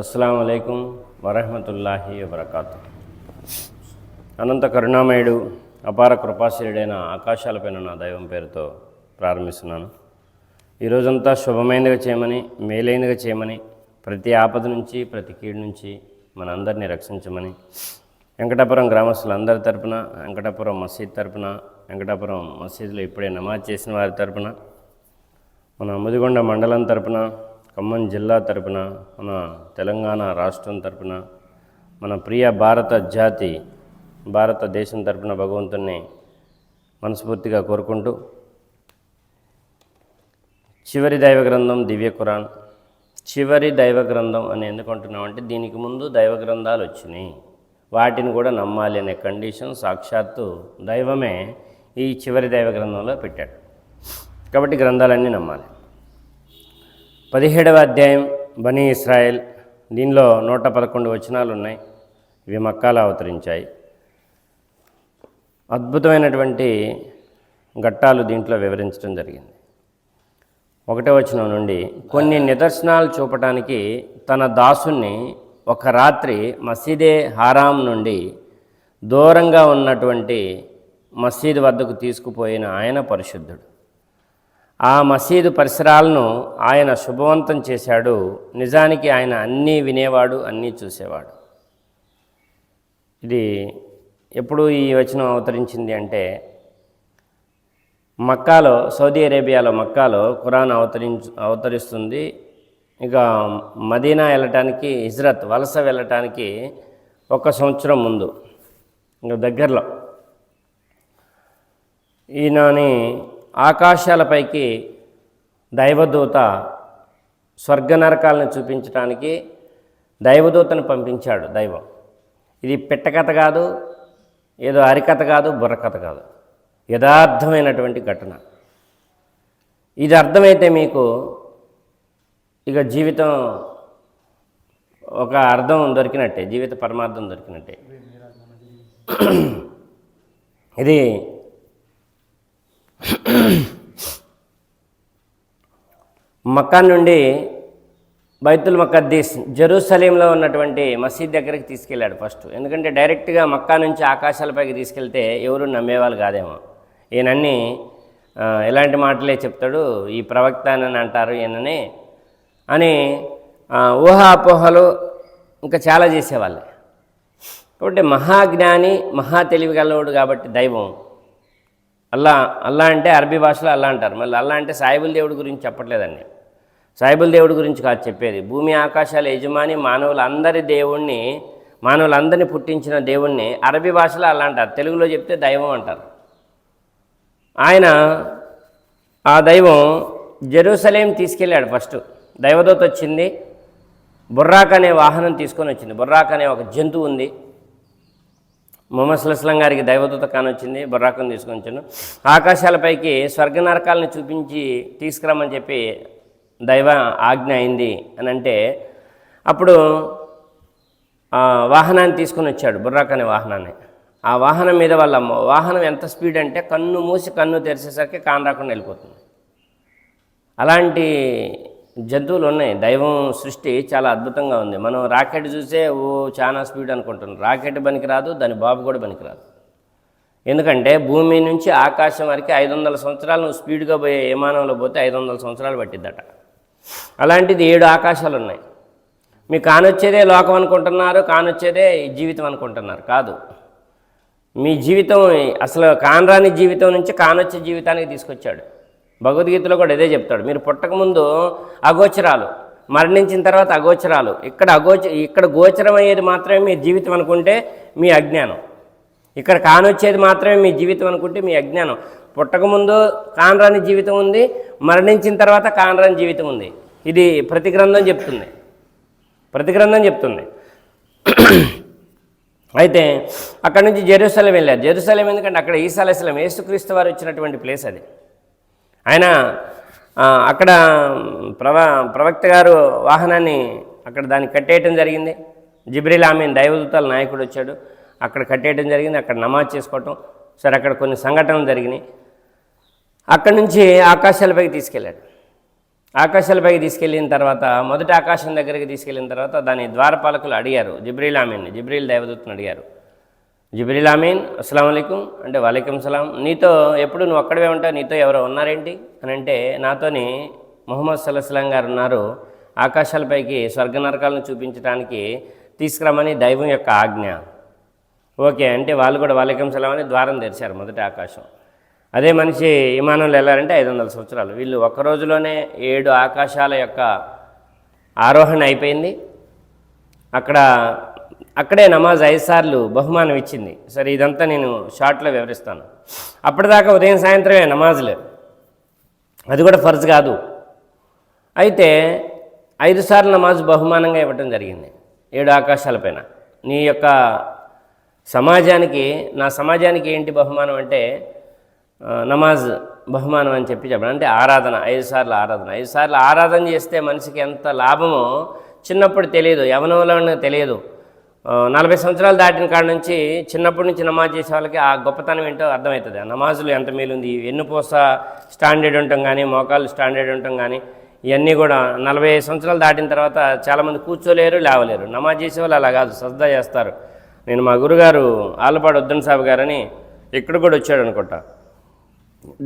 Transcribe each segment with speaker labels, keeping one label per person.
Speaker 1: అస్సలం అయికం వరహమతుల్లాహి వబర్కాతు. అనంత కరుణామయుడు అపార కృపాశీలుడైన ఆకాశాలపైన నా దైవం పేరుతో ప్రారంభిస్తున్నాను. ఈరోజంతా శుభమైనదిగా చేయమని మేలైనదిగా చేయమని ప్రతి ఆపద నుంచి ప్రతి కీడు నుంచి మనందరినీ రక్షించమని వెంకటాపురం గ్రామస్తులందరి తరపున వెంకటాపురం మసీద్ తరపున వెంకటాపురం మసీదులో ఇప్పుడే నమాజ్ చేసిన వారి తరపున మన ముదిగొండ మండలం తరపున ఖమ్మం జిల్లా తరపున మన తెలంగాణ రాష్ట్రం తరపున మన ప్రియ భారత జాతి భారతదేశం తరపున భగవంతుణ్ణి మనస్ఫూర్తిగా కోరుకుంటూ చివరి దైవ గ్రంథం దివ్య ఖురాన్. చివరి దైవ గ్రంథం అని ఎందుకు అంటున్నామంటే దీనికి ముందు దైవ గ్రంథాలు వచ్చినాయి. వాటిని కూడా నమ్మాలి అనే కండిషన్ సాక్షాత్తు దైవమే ఈ చివరి దైవ గ్రంథంలో పెట్టాడు. కాబట్టి గ్రంథాలన్నీ నమ్మాలి. పదిహేడవ అధ్యాయం బనీ ఇస్రాయెల్. దీనిలో నూట పదకొండు వచనాలు ఉన్నాయి ఇవి మక్కాలు అవతరించాయి. అద్భుతమైనటువంటి ఘట్టాలు దీంట్లో వివరించడం జరిగింది. ఒకటో వచనం నుండి కొన్ని నిదర్శనాలు చూపటానికి తన దాసుని ఒక రాత్రి మసీదే హారాం నుండి దూరంగా ఉన్నటువంటి మసీదు వద్దకు తీసుకుపోయిన ఆయన పరిశుద్ధుడు. ఆ మసీదు పరిసరాలను ఆయన శుభవంతం చేశాడు. నిజానికి ఆయన అన్నీ వినేవాడు అన్నీ చూసేవాడు. ఇది ఎప్పుడు ఈ వచనం అవతరించింది అంటే మక్కాలో సౌదీ అరేబియాలో మక్కాలో ఖురాన్ అవతరించు అవతరిస్తుంది. ఇక మదీనా వెళ్ళటానికి హిజ్రత్ వలస వెళ్ళటానికి ఒక సంవత్సరం ముందు ఇంకా దగ్గరలో. ఈయనని ఆకాశాలపైకి దైవదూత స్వర్గ నరకాలను చూపించడానికి దైవదూతను పంపించాడు దైవం. ఇది పిట్టకథ కాదు ఏదో అరికథ కాదు బుర్రకథ కాదు. యథార్థమైనటువంటి ఘటన. ఇది అర్థమైతే మీకు ఇక జీవితం ఒక అర్థం దొరికినట్టే జీవిత పరమార్థం దొరికినట్టే. ఇది మక్కా నుండి బైతుల్ మక్కద్దీస్ జెరూసలేంలో ఉన్నటువంటి మసీద్ దగ్గరికి తీసుకెళ్ళాడు ఫస్ట్. ఎందుకంటే డైరెక్ట్గా మక్కా నుంచి ఆకాశాలపైకి తీసుకెళ్తే ఎవరు నమ్మేవాళ్ళు కాదేమో. ఈయనన్నీ ఎలాంటి మాటలే చెప్తాడు ఈ ప్రవక్త అని అంటారు ఈయనని అని ఊహాపోహలు ఊహా అపోహలు ఇంకా చాలా చేసేవాళ్ళే. కాబట్టి మహాజ్ఞాని మహా తెలివిగలవాడు కాబట్టి దైవం. అల్లా అల్లా అంటే అరబీ భాషలో అల్లా అంటారు. మళ్ళీ అల్లా అంటే సాయిబుల్ దేవుడి గురించి చెప్పట్లేదండి. సాయిబుల్ దేవుడి గురించి కాదు చెప్పేది. భూమి ఆకాశాల యజమాని మానవులందరి దేవుణ్ణి మానవులందరినీ పుట్టించిన దేవుణ్ణి అరబీ భాషలో అల్లా అంటారు. తెలుగులో చెప్తే దైవం అంటారు. ఆయన ఆ దైవం జెరూసలేం తీసుకెళ్ళాడు ఫస్ట్. దైవదూత వచ్చింది. బుర్రాక్ అనే వాహనం తీసుకొని వచ్చింది. బుర్రాక్ అనే ఒక జంతువు ఉంది. మొహమ్మద్ సుల్లాం గారికి దైవదూత కానొచ్చింది బుర్రాకుని తీసుకొని వచ్చాను. ఆకాశాలపైకి స్వర్గ నరకాలను చూపించి తీసుకురమ్మని చెప్పి దైవ ఆజ్ఞ అయింది అని అంటే అప్పుడు వాహనాన్ని తీసుకొని వచ్చాడు బుర్రాక్ అనే వాహనాన్ని. ఆ వాహనం మీద వాళ్ళ వాహనం ఎంత స్పీడ్ అంటే కన్ను మూసి కన్ను తెరిచేసరికి కాన్ రాకుండా వెళ్ళిపోతుంది. అలాంటి జంతువులు ఉన్నాయి దైవం సృష్టి చాలా అద్భుతంగా ఉంది. మనం రాకెట్ చూసే ఓ చాలా స్పీడ్ అనుకుంటున్నాం. రాకెట్ పనికిరాదు దాని బాబు కూడా పనికిరాదు. ఎందుకంటే భూమి నుంచి ఆకాశం వరకు ఐదు వందల సంవత్సరాలు నువ్వు స్పీడ్గా పోయే విమానంలో పోతే ఐదు వందల సంవత్సరాలు పట్టిద్దట. అలాంటిది ఏడు ఆకాశాలు ఉన్నాయి మీకు కానొచ్చేదే లోకం అనుకుంటున్నారు కానొచ్చేదే జీవితం అనుకుంటున్నారు. కాదు. మీ జీవితం అసలు కానరాని జీవితం నుంచి కానొచ్చే జీవితానికి తీసుకొచ్చాడు. భగవద్గీతలో కూడా ఇదే చెప్తాడు. మీరు పుట్టకముందు అగోచరాలు మరణించిన తర్వాత అగోచరాలు. ఇక్కడ అగోచ ఇక్కడ గోచరం అయ్యేది మాత్రమే మీ జీవితం అనుకుంటే మీ అజ్ఞానం. ఇక్కడ కానొచ్చేది మాత్రమే మీ జీవితం అనుకుంటే మీ అజ్ఞానం. పుట్టకముందు కానరాని జీవితం ఉంది మరణించిన తర్వాత కానరాని జీవితం ఉంది. ఇది ప్రతి గ్రంథం చెప్తుంది. ప్రతి గ్రంథం చెప్తుంది. అయితే అక్కడ నుంచి జెరూసలం వెళ్ళారు. జెరూసలం ఎందుకంటే అక్కడ ఈసాలేసలం యేసుక్రీస్తు వారు వచ్చినటువంటి ప్లేస్ అది. ఆయన అక్కడ ప్రవ ప్రవక్త గారు వాహనాన్ని అక్కడ దాన్ని కట్టేయటం జరిగింది. జిబ్రిల్ ఆమెన్ దైవదూతల నాయకుడు వచ్చాడు. అక్కడ కట్టేయటం జరిగింది. అక్కడ నమాజ్ చేసుకోవటం. సరే అక్కడ కొన్ని సంఘటనలు జరిగినాయి. అక్కడి నుంచి ఆకాశాలపైకి తీసుకెళ్ళాడు. ఆకాశాలపైకి తీసుకెళ్ళిన తర్వాత మొదటి ఆకాశం దగ్గరికి తీసుకెళ్ళిన తర్వాత దాని ద్వారపాలకులు అడిగారు. జిబ్రీల్ ఆమీన్ జిబ్రీల్ దైవదూతను అడిగారు. జిబ్రీల్ అమీన్ అస్సలం అయికం అంటే వాలేకం సలాం. నీతో ఎప్పుడు నువ్వు ఒక్కడవే ఉంటావు? నీతో ఎవరో ఉన్నారేంటి? అని అంటే నాతోని మొహమ్మద్ సల్లాహం గారు ఉన్నారు. ఆకాశాలపైకి స్వర్గ నరకాలను చూపించడానికి తీసుకురమ్మని దైవం యొక్క ఆజ్ఞ. ఓకే అంటే వాళ్ళు కూడా వాలేకం సలాం అని ద్వారం తెరిచారు మొదటి ఆకాశం. అదే మనిషి విమానంలో వెళ్ళారంటే ఐదు వందల సంవత్సరాలు. వీళ్ళు ఒక్క రోజులోనే ఏడు ఆకాశాల యొక్క ఆరోహణ అయిపోయింది. అక్కడ అక్కడే నమాజ్ ఐదు సార్లు బహుమానం ఇచ్చింది. సరే ఇదంతా నేను షార్ట్లో వివరిస్తాను. అప్పటిదాకా ఉదయం సాయంత్రమే నమాజులు అది కూడా ఫర్జ్ కాదు. అయితే ఐదు సార్లు నమాజ్ బహుమానంగా ఇవ్వటం జరిగింది. ఏడు ఆకాశాలపైన నీ యొక్క సమాజానికి నా సమాజానికి ఏంటి బహుమానం అంటే నమాజ్ బహుమానం అని చెప్పి చెప్పడం. అంటే ఆరాధన ఐదు సార్లు ఆరాధన. ఐదు సార్లు ఆరాధన చేస్తే మనిషికి ఎంత లాభమో చిన్నప్పుడు తెలియదు. యవనంలో తెలియదు. నలభై సంవత్సరాలు దాటిన కాడ నుంచి చిన్నప్పటి నుంచి నమాజ్ చేసే వాళ్ళకి ఆ గొప్పతనం ఏంటో అర్థమవుతుంది. ఆ నమాజులు ఎంత మేలుంది? ఎన్నుపూస స్టాండర్డ్ ఉండటం కానీ మోకాలు స్టాండర్డ్ ఉండటం కానీ ఇవన్నీ కూడా నలభై సంవత్సరాలు దాటిన తర్వాత చాలామంది కూర్చోలేరు లేవలేరు. నమాజ్ చేసే వాళ్ళు అలా కాదు సజ్దా చేస్తారు. నేను మా గురుగారు ఆలపాడు ఉద్దన్ సాబ్ గారని ఇక్కడ కూడా వచ్చాడు అనుకుంటా.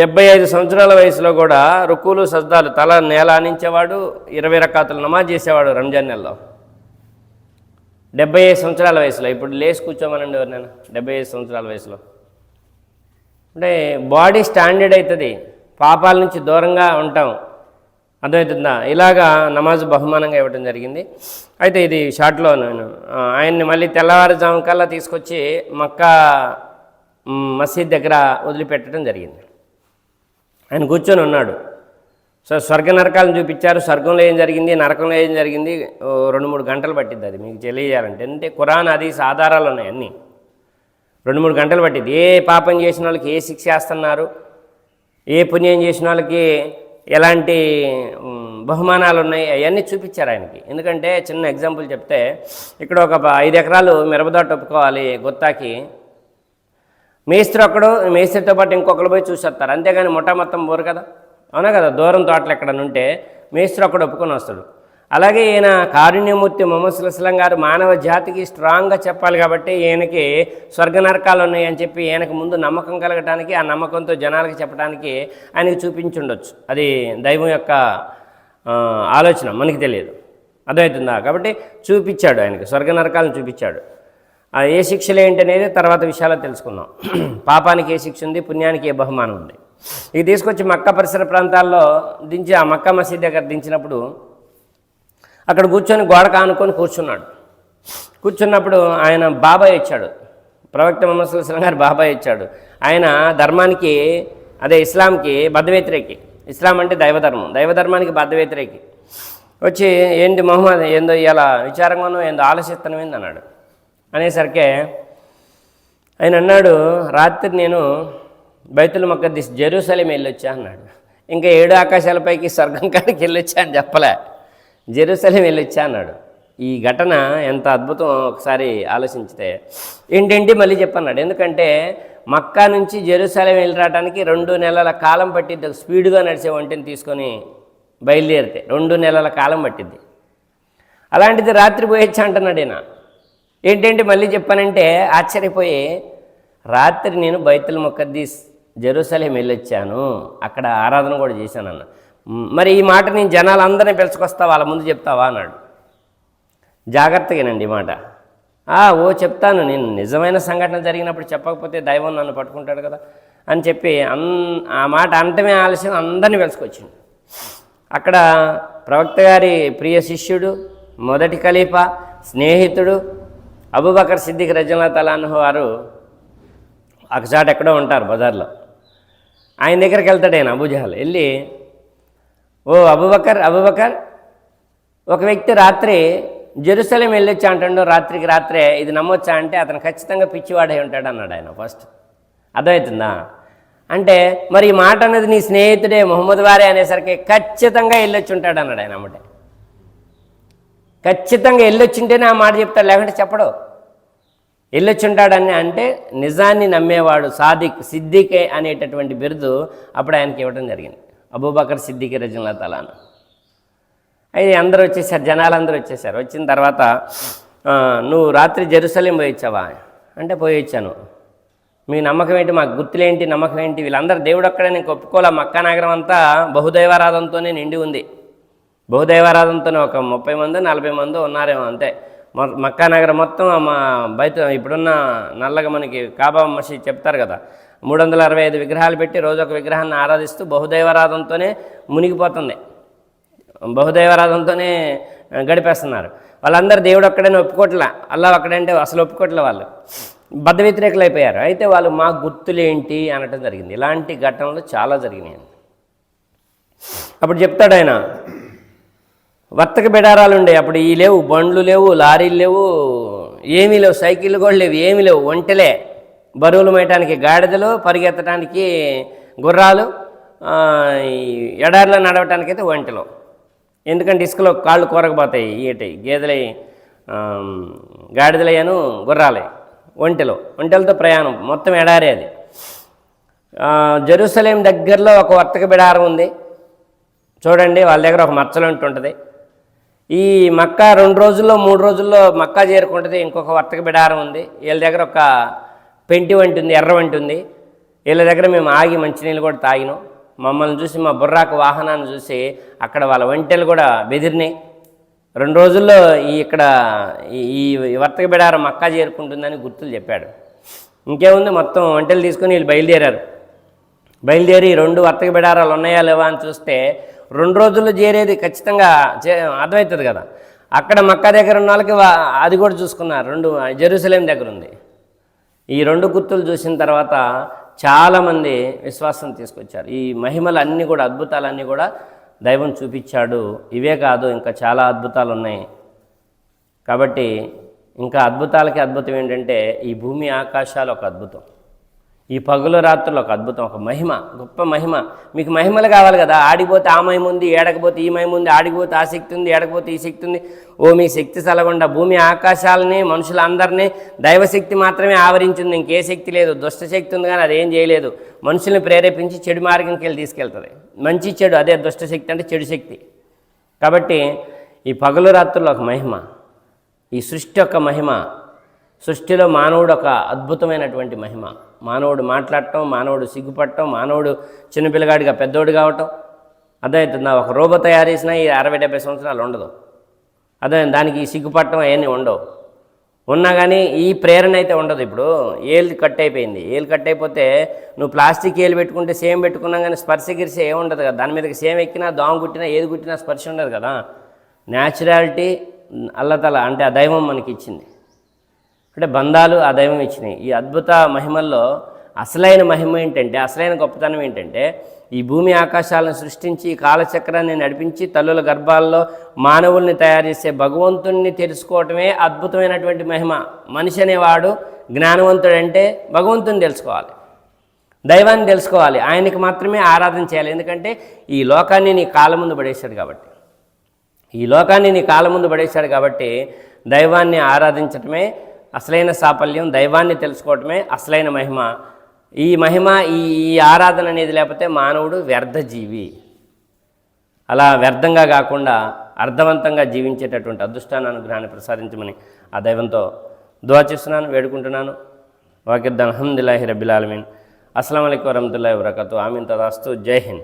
Speaker 1: డెబ్బై ఐదు సంవత్సరాల వయసులో కూడా రుక్కులు సజ్దాలు తల నేల ఆనించేవాడు ఇరవై రకాతులు నమాజ్ చేసేవాడు రంజాన్ నెలలో. డెబ్బై ఐదు సంవత్సరాల వయసులో. ఇప్పుడు లేచి కూర్చోమనండి ఎవరినైనా? డెబ్బై ఐదు సంవత్సరాల వయసులో. అంటే బాడీ స్టాండర్డ్ అవుతుంది పాపాల నుంచి దూరంగా ఉంటాం. అర్థమవుతుందా? ఇలాగా నమాజ్ బహుమానంగా ఇవ్వడం జరిగింది. అయితే ఇది షార్ట్లో నేను ఆయన్ని మళ్ళీ తెల్లవారుజాము కల్లా తీసుకొచ్చి మక్కా మసీద్ దగ్గర వదిలిపెట్టడం జరిగింది. ఆయన కూర్చొని ఉన్నాడు. సో స్వర్గ నరకాలను చూపించారు. స్వర్గంలో ఏం జరిగింది? నరకంలో ఏం జరిగింది? రెండు మూడు గంటలు పట్టింది అది మీకు తెలియజేయాలంటే. అంటే ఖురాన్ అది ఆధారాలు ఉన్నాయి అన్నీ. రెండు మూడు గంటలు పట్టింది ఏ పాపం చేసిన వాళ్ళకి ఏ శిక్ష వేస్తున్నారు? ఏ పుణ్యం చేసిన వాళ్ళకి ఎలాంటి బహుమానాలు ఉన్నాయి? అవన్నీ చూపించారు ఆయనకి. ఎందుకంటే చిన్న ఎగ్జాంపుల్ చెప్తే ఇక్కడ ఒక ఐదు ఎకరాలు మిరపదోట ఒప్పుకోవాలి గుత్తాకి. మేస్త్రి ఒక్కడు మేస్త్రితో పాటు ఇంకొకరు పోయి చూసేస్తారు. అంతేగాని ముఠా మొత్తం పోరు కదా. అవునా కదా? దూరం తోటలు ఎక్కడ ఉంటే మేస్త్రి అక్కడ ఒప్పుకొని వస్తాడు. అలాగే ఈయన కారుణ్యమూర్తి మొహమ్మద్ సుల్లాం గారు మానవ జాతికి స్ట్రాంగ్గా చెప్పాలి కాబట్టి ఈయనకి స్వర్గ నరకాలు ఉన్నాయని చెప్పి ఈయనకు ముందు నమ్మకం కలగటానికి ఆ నమ్మకంతో జనాలకి చెప్పడానికి ఆయనకి చూపించుండొచ్చు. అది దైవం యొక్క ఆలోచన. మనకి తెలియదు. అర్థమవుతుందా? కాబట్టి చూపించాడు ఆయనకి. స్వర్గ నరకాలను చూపించాడు. ఏ శిక్షలు ఏంటనేది అనేది తర్వాత విషయాలు తెలుసుకుందాం. పాపానికి ఏ శిక్ష ఉంది పుణ్యానికి ఏ బహుమానం ఉంది? ఇది తీసుకొచ్చి మక్క పరిసర ప్రాంతాల్లో దించి ఆ మక్కా మసీద్ దగ్గర దించినప్పుడు అక్కడ కూర్చొని గోడ కానుకొని కూర్చున్నాడు. కూర్చున్నప్పుడు ఆయన బాబాయ్ ఇచ్చాడు ప్రవక్త మొహమ్మద్ సుల్లాం గారు బాబాయ్ ఇచ్చాడు ఆయన ధర్మానికి అదే ఇస్లాంకి బద్ధవ్యతిరేకి ఇస్లాం అంటే దైవధర్మం. దైవధర్మానికి బద్ధవ్యతిరేకి వచ్చి ఏంటి మొహమ్మద్ ఏందో ఇలా విచారంగానో ఏందో ఆలోచిస్తాను ఏంది అన్నాడు. అనేసరికి ఆయన అన్నాడు రాత్రి నేను బైతుల్ మక్కద్దీస్ జెరూసలేం వెళ్ళొచ్చా అన్నాడు. ఇంకా ఏడు ఆకాశాలపైకి స్వర్గం కాడికి వెళ్ళొచ్చా అని చెప్పలే. జెరూసలేం వెళ్ళొచ్చా అన్నాడు. ఈ ఘటన ఎంత అద్భుతం ఒకసారి ఆలోచించితే. ఏంటంటే మళ్ళీ చెప్పన్నాడు. ఎందుకంటే మక్కా నుంచి జెరూసలేం వెళ్ళి రావడానికి రెండు నెలల కాలం పట్టిద్ది. స్పీడ్గా నడిచే వంటిని తీసుకొని బయలుదేరితే రెండు నెలల కాలం పట్టిద్ది. అలాంటిది రాత్రి పోయొచ్చా అంటున్నాడు ఈయన. ఏంటంటే మళ్ళీ చెప్పానంటే ఆశ్చర్యపోయి రాత్రి నేను బైతుల్ ముఖద్దీస్ జెరూసలేం వెళ్ళొచ్చాను. అక్కడ ఆరాధన కూడా చేశాను అన్న మరి ఈ మాట నేను జనాలందరినీ పిలుచుకొస్తా వాళ్ళ ముందు చెప్తావా అన్నాడు. జాగ్రత్తగానండి ఈ మాట. ఓ చెప్తాను నేను నిజమైన సంఘటన జరిగినప్పుడు చెప్పకపోతే దైవం నన్ను పట్టుకుంటాడు కదా అని చెప్పి అన్ ఆ మాట అంటమే ఆలస్యం అందరినీ పిలుచుకొచ్చిండు. అక్కడ ప్రవక్త గారి ప్రియ శిష్యుడు మొదటి ఖలీఫా స్నేహితుడు అబుబకర్ సిద్దిక్ రజనా తలాన్హు వారు ఒకసారి ఎక్కడో ఉంటారు బజార్లో. ఆయన దగ్గరికి వెళ్తాడు ఆయన అబుజహల్. వెళ్ళి ఓ అబుబకర్ అబుబకర్ ఒక వ్యక్తి రాత్రి జెరూసలేం వెళ్ళొచ్చా? అంటాడు. రాత్రికి రాత్రే ఇది నమ్మొచ్చా? అంటే అతను ఖచ్చితంగా పిచ్చివాడై ఉంటాడు అన్నాడు ఆయన ఫస్ట్. అర్థమవుతుందా? అంటే మరి ఈ మాట అన్నది నీ స్నేహితుడే మొహమ్మద్ వారే అనేసరికి ఖచ్చితంగా వెళ్ళొచ్చి ఉంటాడు అన్నాడు ఆయన అమ్మటే. ఖచ్చితంగా వెళ్ళొచ్చింటేనే ఆ మాట చెప్తాడు. లేకుంటే చెప్పడు. వెళ్ళొచ్చుంటాడని అంటే నిజాన్ని నమ్మేవాడు సాదిక్ సిద్దికే అనేటటువంటి బిరుదు అప్పుడు ఆయనకి ఇవ్వడం జరిగింది. అబూబకర్ సిద్దికి రజనలా తలాను. అయితే అందరూ వచ్చేసారు జనాలు అందరూ వచ్చేసారు. వచ్చిన తర్వాత నువ్వు రాత్రి జెరూసలేం పోయొచ్చావా అంటే పోయొచ్చాను మీ నమ్మకం ఏంటి? మాకు గుర్తులేంటి? నమ్మకం ఏంటి? వీళ్ళందరూ దేవుడు అక్కడ నేను ఒప్పుకోలే. మక్కా నగరం అంతా బహుదైవారాధనతోనే నిండి ఉంది. బహుదైవారాధనతోనే ఒక ముప్పై మంది నలభై మంది ఉన్నారేమో అంతే. మక్కా నగరం మొత్తం మా బయట ఇప్పుడున్న నల్లగా మనకి కాబా మసీద్ చెప్తారు కదా. మూడు వందల అరవై ఐదు విగ్రహాలు పెట్టి రోజు ఒక విగ్రహాన్ని ఆరాధిస్తూ బహుదైవారాధనతోనే మునిగిపోతుంది. బహుదైవారాధనతోనే గడిపేస్తున్నారు. వాళ్ళందరూ దేవుడు ఒక్కడని ఒప్పుకోట్ల. అల్లా ఒక్కడంటే అసలు ఒప్పుకోట్ల వాళ్ళు. బద్ధ వ్యతిరేకులు అయిపోయారు అయితే వాళ్ళు మా గుర్తులేంటి అనటం జరిగింది. ఇలాంటి ఘటనలు చాలా జరిగినాయి అప్పుడు చెప్తాడు ఆయన వర్తక బిడారాలు ఉండే అప్పుడు ఈ లేవు బండ్లు లేవు లారీలు లేవు ఏమీ లేవు సైకిళ్ళు కూడా లేవు ఏమీ లేవు ఒంటెలే. బరువులు మేయటానికి గాడిదలు పరిగెత్తడానికి గుర్రాలు ఈ ఎడారిలో నడవటానికైతే ఒంటెలు. ఎందుకంటే ఇసుకలో కాళ్ళు కూరకపోతాయి ఈటి గేదెలై గాడిదలయ్యాను గుర్రాలే ఒంటెలు. ఒంటెలతో ప్రయాణం మొత్తం ఎడారే అది. జెరూసలేం దగ్గరలో ఒక వర్తక బిడారం ఉంది. చూడండి వాళ్ళ దగ్గర ఒక మచ్చలు ఉంటుంది ఈ మక్క రెండు రోజుల్లో మూడు రోజుల్లో మక్కా చేరుకుంటుంది. ఇంకొక వర్తక బిడారం ఉంది. వీళ్ళ దగ్గర ఒక పెంటి వంటి ఉంది ఎర్ర వంటి ఉంది. వీళ్ళ దగ్గర మేము ఆగి మంచినీళ్ళు కూడా తాగినాం. మమ్మల్ని చూసి మా బుర్రాకు వాహనాన్ని చూసి అక్కడ వాళ్ళ వంటలు కూడా బెదిరినాయి. రెండు రోజుల్లో ఈ ఇక్కడ ఈ ఈ వర్తక బిడారం మక్కా చేరుకుంటుందని గుర్తులు చెప్పాడు. ఇంకేముంది? మొత్తం వంటలు తీసుకొని వీళ్ళు బయలుదేరారు. బయలుదేరి రెండు వర్తక బిడారాలు ఉన్నాయా లేవా? అని చూస్తే రెండు రోజుల్లో చేరేది ఖచ్చితంగా చే అర్థమవుతుంది కదా. అక్కడ మక్కా దగ్గర ఉన్న వాళ్ళకి అది కూడా చూసుకున్నారు రెండు జెరూసలేం దగ్గర ఉంది. ఈ రెండు గుర్తులు చూసిన తర్వాత చాలామంది విశ్వాసం తీసుకొచ్చారు. ఈ మహిమలు అన్నీ కూడా అద్భుతాలన్నీ కూడా దైవం చూపించాడు. ఇవే కాదు ఇంకా చాలా అద్భుతాలు ఉన్నాయి. కాబట్టి ఇంకా అద్భుతాలకి అద్భుతం ఏంటంటే ఈ భూమి ఆకాశాలు ఒక అద్భుతం. ఈ పగులు రాత్రులు ఒక అద్భుతం ఒక మహిమ గొప్ప మహిమ. మీకు మహిమలు కావాలి కదా? ఆడిపోతే ఆ మహిమ ఉంది ఏడకపోతే ఈ మహిమ ఉంది ఆడిపోతే ఆ శక్తి ఉంది ఏడకపోతే ఈ శక్తి ఉంది. ఓ మీ శక్తి సలగొండ భూమి ఆకాశాలని మనుషులందరినీ దైవశక్తి మాత్రమే ఆవరించింది. ఇంకే శక్తి లేదు దుష్ట శక్తి ఉంది కానీ అదేం చేయలేదు. మనుషుల్ని ప్రేరేపించి చెడు మార్గంకి వెళ్ళి తీసుకెళ్తుంది. మంచి చెడు అదే దుష్ట శక్తి అంటే చెడు శక్తి. కాబట్టి ఈ పగలు రాత్రులు ఒక మహిమ ఈ సృష్టి యొక్క మహిమ సృష్టిలో మానవుడు ఒక అద్భుతమైనటువంటి మహిమ. మానవుడు మాట్లాడటం మానవుడు సిగ్గుపడటం మానవుడు చిన్నపిల్లగాడిగా పెద్దోడు కావటం. అర్థమవుతుందా ఒక రోబో తయారు చేసినా ఈ అరవై డెబ్బై సంవత్సరాలు ఉండదు. అదే దానికి ఈ సిగ్గుపడటం అవన్నీ ఉండవు. ఉన్నా కానీ ఈ ప్రేరణ అయితే ఉండదు ఇప్పుడు. ఏలు కట్ అయిపోయింది. ఏలు కట్ అయిపోతే నువ్వు ప్లాస్టిక్ ఏలు పెట్టుకుంటే సేమ్ పెట్టుకున్నా కానీ స్పర్శ గిరిసే ఏం ఉండదు కదా. దాని మీదకి సేమ్ ఎక్కినా దోమ కుట్టినా ఏది కుట్టినా స్పర్శ ఉండదు కదా. న్యాచురాలిటీ అల్లతల అంటే ఆ దైవం మనకి ఇచ్చింది. అంటే బంధాలు ఆ దైవం ఇచ్చినాయి. ఈ అద్భుత మహిమల్లో అసలైన మహిమ ఏంటంటే అసలైన గొప్పతనం ఏంటంటే ఈ భూమి ఆకాశాలను సృష్టించి కాలచక్రాన్ని నడిపించి తల్లుల గర్భాల్లో మానవుల్ని తయారు చేసే భగవంతుణ్ణి తెలుసుకోవటమే అద్భుతమైనటువంటి మహిమ. మనిషి అనేవాడు జ్ఞానవంతుడంటే భగవంతుని తెలుసుకోవాలి. దైవాన్ని తెలుసుకోవాలి. ఆయనకి మాత్రమే ఆరాధన చేయాలి. ఎందుకంటే ఈ లోకాన్ని నీ కాళ్ళ ముందు పడేశాడు కాబట్టి. ఈ లోకాన్ని నీ కాళ్ళ ముందు పడేశాడు కాబట్టి దైవాన్ని ఆరాధించటమే అసలైన సాఫల్యం దైవాన్ని తెలుసుకోవటమే అసలైన మహిమ. ఈ మహిమ ఈ ఈ ఆరాధన అనేది లేకపోతే మానవుడు వ్యర్థజీవి అలా వ్యర్థంగా కాకుండా అర్థవంతంగా జీవించేటటువంటి అదృష్టాన్ని అనుగ్రహాన్ని ప్రసాదించమని ఆ దైవంతో దువా చేస్తున్నాను వేడుకుంటున్నాను. వాకిద్దాం అహమ్దుల్లాహి రబ్బిల్ ఆలమీన్. అస్సలం అయికు వరహతుల్లా వరకతు ఆమీన్. తదాస్తు. జై హింద్.